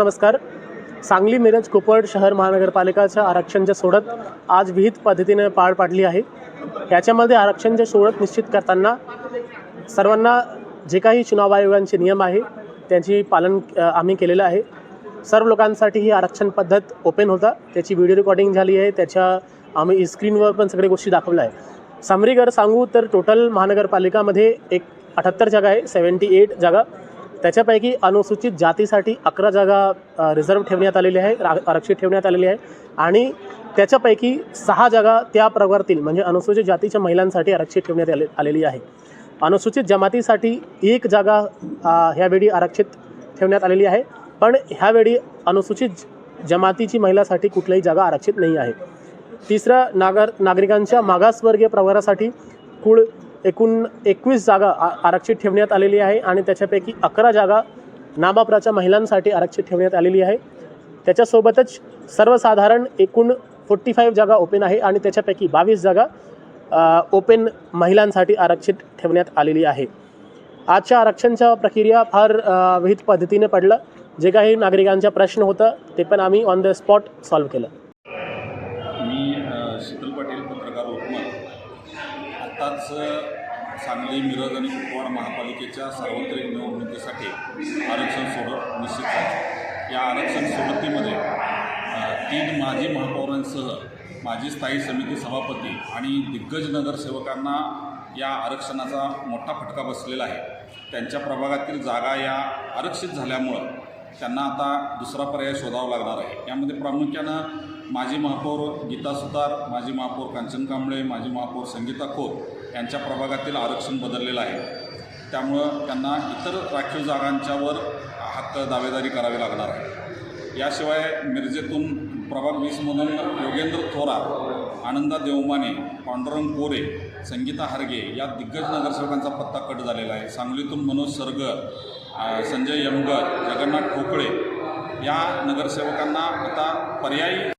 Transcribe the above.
नमस्कार. सांगली मिरज कोपड शहर महानगरपालिकाच्या आरक्षणच्या सोडत आज विहित पद्धतीने पार पाडली आहे. याच्यामध्ये आरक्षणच्या सोडत निश्चित करताना सर्वांना जे काही चुनाव आयोगांचे नियम आहे त्यांची पालन आम्ही केलेलं आहे. सर्व लोकांसाठी ही आरक्षण पद्धत ओपन होता. त्याची व्हिडिओ रेकॉर्डिंग झाली आहे. त्याच्या आम्ही स्क्रीनवर पण सगळ्या गोष्टी दाखवल्या आहे समरीगर सांगू तर टोटल महानगरपालिकामध्ये एक अठ्ठ्याहत्तर जागा आहे सेवन्टी एट जागा. त्याच्यापैकी अनुसूचित जातीसाठी अकरा जागा रिझर्व ठेवण्यात आलेली आहे रा- आरक्षित ठेवण्यात आलेली आहे. आणि त्याच्यापैकी सहा जागा त्या प्रवर्तील म्हणजे अनुसूचित जातीच्या महिलांसाठी आरक्षित ठेवण्यात आले आलेली आहे. अनुसूचित जमातीसाठी एक जागा ह्यावेळी आरक्षित ठेवण्यात आलेली आहे. पण ह्यावेळी अनुसूचित जमातीची महिलासाठी कुठल्याही जागा आरक्षित नाही आहे. तिसरं नागर नागरिकांच्या मागासवर्गीय प्रवारासाठी कुळ एकूण एकवीस जागा आ आरक्षित ठेवण्यात आलेली आहे आणि त्याच्यापैकी अकरा जागा नामापराच्या महिलांसाठी आरक्षित ठेवण्यात आलेली आहे. त्याच्यासोबतच सर्वसाधारण एकूण फोर्टी फाईव्ह जागा ओपन आहे आणि त्याच्यापैकी बावीस जागा ओपन महिलांसाठी आरक्षित ठेवण्यात आलेली आहे. आजच्या आरक्षणच्या प्रक्रिया फार अ, विहित पद्धतीने पडलं. जे काही नागरिकांचा प्रश्न होतं ते पण आम्ही ऑन द स्पॉट सॉल्व्ह केलं. मी शीतल पाटील आत्ताच सांगली मिरज आणि कुपवाड महापालिकेच्या सार्वत्रिक निवडणुकीसाठी आरक्षण सोडत निश्चित झाले. या आरक्षण सोडतीमध्ये तीन माजी महापौरांसह माजी स्थायी समिती सभापती आणि दिग्गज नगरसेवकांना या आरक्षणाचा मोठा फटका बसलेला आहे. त्यांच्या प्रभागातील जागा या आरक्षित झाल्यामुळं त्यांना आता दुसरा पर्याय शोधावा लागणार आहे. यामध्ये प्रामुख्यानं माजी महापौर गीता सुतार माजी महापौर कांचन कांबळे माजी महापौर संगीता खोत यांच्या प्रभागातील आरक्षण बदललेलं आहे. त्यामुळं त्यांना इतर राखीव जागांच्यावर हक्क दावेदारी करावी लागणार आहे. याशिवाय मिरजेतून प्रभाग वीसमधून योगेंद्र थोरात आनंदा देवमाने पांडुरंग कोरे संगीता हारगे या दिग्गज नगरसेवकांचा पत्ता कट झालेला आहे. सांगलीतून मनोज सरगर संजय यमगर जगन्नाथ ठोकळे या नगरसेवकांना आता पर्यायी